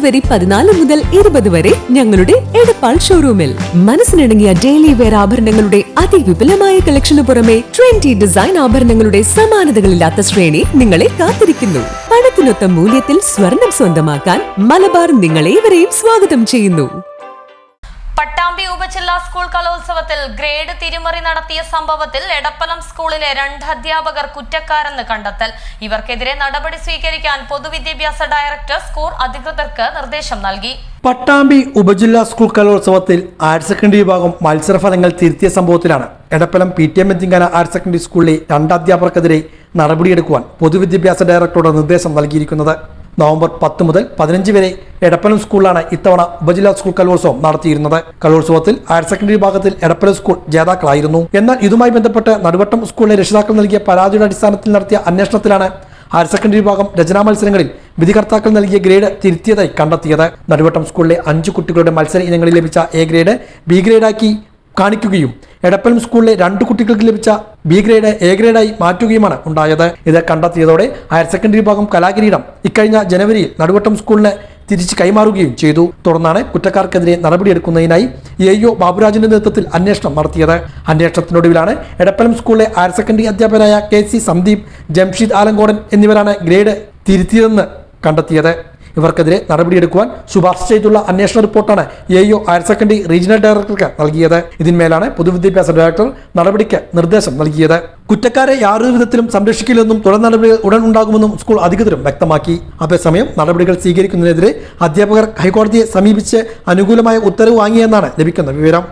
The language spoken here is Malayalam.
ഫെബ്രുവരി പതിനാല് മുതൽ ഇരുപത് വരെ ഞങ്ങളുടെ എടപ്പാൾ ഷോറൂമിൽ മനസ്സിനിണങ്ങിയ ഡെയിലി വെയർ ആഭരണങ്ങളുടെ അതിവിപുലമായ കളക്ഷന് പുറമെ ട്രെൻഡി ഡിസൈൻ ആഭരണങ്ങളുടെ സമാനതകളില്ലാത്ത ശ്രേണി നിങ്ങളെ കാത്തിരിക്കുന്നു. പണത്തിനൊത്ത മൂല്യത്തിൽ സ്വർണം സ്വന്തമാക്കാൻ മലബാർ നിങ്ങളെ ഇവരെയും സ്വാഗതം ചെയ്യുന്നു. പട്ടാമ്പി ഉപജില്ലാ സ്കൂൾ കലോത്സവത്തിൽ ഗ്രേഡ് തിരിമറി നടത്തിയ സംഭവത്തിൽ എടപ്പലം സ്കൂളിലെ രണ്ട് അധ്യാപകർ കുറ്റക്കാരെന്ന് കണ്ടെത്തൽ. ഇവർക്കെതിരെ നടപടി സ്വീകരിക്കാൻ പൊതുവിദ്യാഭ്യാസ ഡയറക്ടർ സ്കൂൾ അധികൃതർക്ക് നിർദ്ദേശം നൽകി. പട്ടാമ്പി ഉപജില്ലാ സ്കൂൾ കലോത്സവത്തിൽ ഹയർ സെക്കൻഡറി വിഭാഗം മത്സരഫലങ്ങൾ തിരുത്തിയ സംഭവത്തിലാണ് എടപ്പലം പി ടി എം എത്തിങ്കന ഹയർ സെക്കൻഡറി സ്കൂളിലെ രണ്ട് അധ്യാപകർക്കെതിരെ നടപടിയെടുക്കുവാൻ പൊതുവിദ്യാഭ്യാസ ഡയറക്ടറുടെ നിർദ്ദേശം നൽകിയിരിക്കുന്നത്. നവംബർ പത്ത് മുതൽ പതിനഞ്ച് വരെ എടപ്പലം സ്കൂളിലാണ് ഇത്തവണ ഉപജില്ലാ സ്കൂൾ കലോത്സവം നടത്തിയിരുന്നത്. കലോത്സവത്തിൽ ഹയർ സെക്കൻഡറി വിഭാഗത്തിൽ എടപ്പലം സ്കൂൾ ജേതാക്കളായിരുന്നു. എന്നാൽ ഇതുമായി ബന്ധപ്പെട്ട് നടുവട്ടം സ്കൂളിലെ രക്ഷിതാക്കൾ നൽകിയ പരാതിയുടെ അടിസ്ഥാനത്തിൽ നടത്തിയ അന്വേഷണത്തിലാണ് ഹയർ സെക്കൻഡറി വിഭാഗം രചനാ മത്സരങ്ങളിൽ വിധികർത്താക്കൾ നൽകിയ ഗ്രേഡ് തിരുത്തിയതായി കണ്ടെത്തിയത്. നടുവട്ടം സ്കൂളിലെ അഞ്ച് കുട്ടികളുടെ മത്സര ഇനങ്ങളിൽ ലഭിച്ച എ ഗ്രേഡ് ബി ഗ്രേഡാക്കി കാണിക്കുകയും എടപ്പലം സ്കൂളിലെ രണ്ട് കുട്ടികൾക്ക് ലഭിച്ച ബി ഗ്രേഡ് എ ഗ്രേഡായി മാറ്റുകയുമാണ് ഉണ്ടായത്. ഇത് കണ്ടെത്തിയതോടെ ഹയർ സെക്കൻഡറി വിഭാഗം കലാകിരീടം ഇക്കഴിഞ്ഞ ജനുവരിയിൽ നടുവട്ടം സ്കൂളിന് തിരിച്ച് കൈമാറുകയും ചെയ്തു. തുടർന്നാണ് കുറ്റക്കാർക്കെതിരെ നടപടിയെടുക്കുന്നതിനായി എ ഒ ബാബുരാജിന്റെ നേതൃത്വത്തിൽ അന്വേഷണം നടത്തിയത്. അന്വേഷണത്തിനൊടുവിലാണ് എടപ്പലം സ്കൂളിലെ ഹയർ സെക്കൻഡറി അധ്യാപകനായ കെ സി സന്ദീപ് ജംഷീദ് ആലങ്കോടൻ എന്നിവരാണ് ഗ്രേഡ് തിരുത്തിയതെന്ന് കണ്ടെത്തിയത്. ഇവർക്കെതിരെ നടപടിയെടുക്കുവാൻ ശുപാർശ ചെയ്തുള്ള അന്വേഷണ റിപ്പോർട്ടാണ് A O higher secondary regional ഡയറക്ടർക്ക് നൽകിയത്. ഇതിന്മേലാണ് പൊതുവിദ്യാഭ്യാസ ഡയറക്ടർ നടപടിക്ക് നിർദ്ദേശം നൽകിയത്. കുറ്റക്കാരെ യാതൊരു വിധത്തിലും സംരക്ഷിക്കില്ലെന്നും തുടർ നടപടികൾ ഉടൻ ഉണ്ടാകുമെന്നും സ്കൂൾ അധികൃതരും വ്യക്തമാക്കി. അതേസമയം നടപടികൾ സ്വീകരിക്കുന്നതിനെതിരെ അധ്യാപകർ ഹൈക്കോടതിയെ സമീപിച്ച് അനുകൂലമായ ഉത്തരവ് വാങ്ങിയെന്നാണ് ലഭിക്കുന്ന വിവരം.